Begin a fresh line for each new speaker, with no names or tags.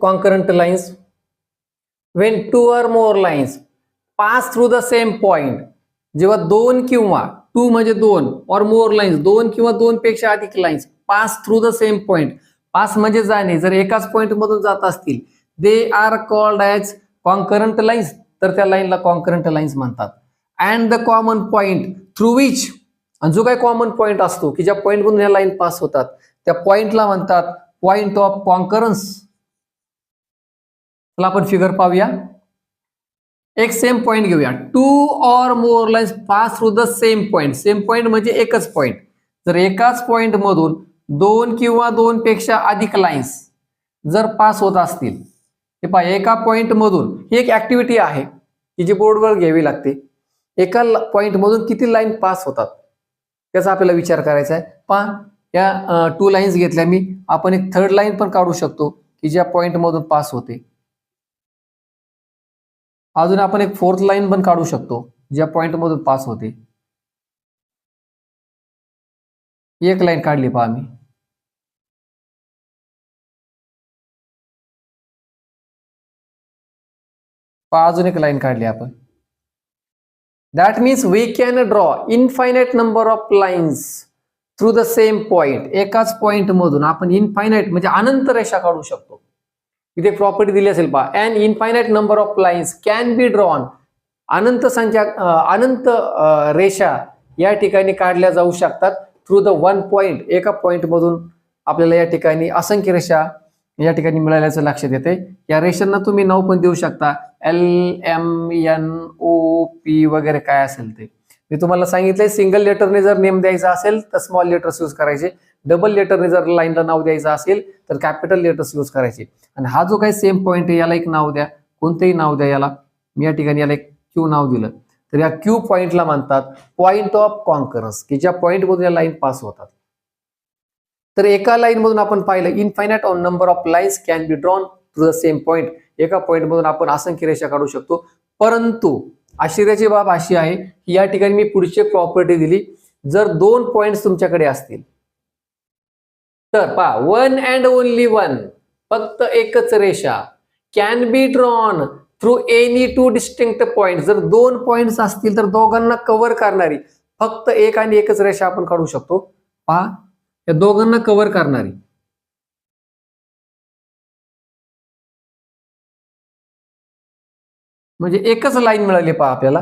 concurrent lines. When two or more lines pass through the same point जेव्हा दोन किंवा to म्हणजे दोन और मोर लाईन्स दोन किंवा दोन पेक्षा अधिक lines pass through the same point pass म्हणजे जाणे. जर एकाच पॉइंट मधून जात असतील they are called as concurrent lines तर त्या लाईनला कॉन्करंट लाईन्स म्हणतात. And the common point through which जो काही कॉमन पॉइंट असतो की ज्या पॉइंट मधून या लाईन पास होतात त्या पॉइंटला म्हणतात पॉइंट ऑफ कॉन्करन्स चला आपण फिगर पाहूया. एक सेम पॉइंट घेऊया. Two or more lines pass through the same point same point म्हणजे एकच पॉइंट जर एकाच पॉइंट मधून दोन किंवा दोन पेक्षा अधिक लाईन्स जर पास होत असतील हे पहा एका पॉइंट मधून ही एक ऍक्टिव्हिटी आहे की जी बोर्डवर घ्यावी लागते. एका पॉइंट मधून किती लाईन पास होतात? त्याचा आपल्याला विचार करायचा आहे. पहा या टू लाईन्स घेतल्या मी. आपण एक थर्ड लाईन पण काढू शकतो की ज्या पॉइंट मधून पास होते. अजून आपण एक फोर्थ लाईन पण काढू शकतो ज्या पॉइंट मधून पास होते. एक लाईन काढली पहा मी पहा अजून एक लाईन काढली आपण. That means we can draw infinite number of lines through the same point एकाच पॉइंट मधून आपण इनफायनाईट म्हणजे अनंत रेषा काढू शकतो. इथे प्रॉपर्टी दिली असेल पहा. And infinite number of lines can be drawn अनंत संख्या अनंत रेषा या ठिकाणी काढल्या जाऊ शकतात थ्रू द वन पॉईंट एका पॉईंटमधून आपल्याला या ठिकाणी असंख्य रेषा या ठिकाणी मिळाल्याचं लक्षात येते. या रेषांना तुम्ही नाव पण देऊ शकता. L M N O P वगैरे काय असेल ते. मी तुम्हाला सांगितलंय सिंगल लेटरने जर नेम द्यायचा असेल तर स्मॉल लेटर्स यूज करायचे. डबल लेटरने जर लाईनला नाव द्यायचं असेल तर कॅपिटल लेटर्स यूज करायचे. आणि हा जो काही सेम पॉईंट आहे याला एक नाव द्या. कोणतेही नाव द्या याला. मी या ठिकाणी याला एक क्यू नाव दिलं. तर या क्यू पॉईंटला म्हणतात पॉईंट ऑफ कॉन्करन्स की ज्या पॉईंटमधून या लाईन पास होतात. तर एका लाईन मधून आपण पाहिलं infinite on number of lines can be drawn to the same point एका पॉईंटमधून आपण असंख्य रेषा काढू शकतो. परंतु आश्चर्याची बाब अशी आहे की या ठिकाणी मी पुढची प्रॉपर्टी दिली. जर दोन पॉइंट तुमच्याकडे असतील तर पहा वन अँड ओनली वन फक्त एकच रेषा. Can be drawn through any two distinct point जर दोन पॉइंट्स असतील तर दोघांना कव्हर करणारी. फक्त एक आणि एकच रेषा आपण काढू शकतो. पहा या दोघांना कव्हर करणारी. म्हणजे एकच लाईन मिळाली पहा आपल्याला.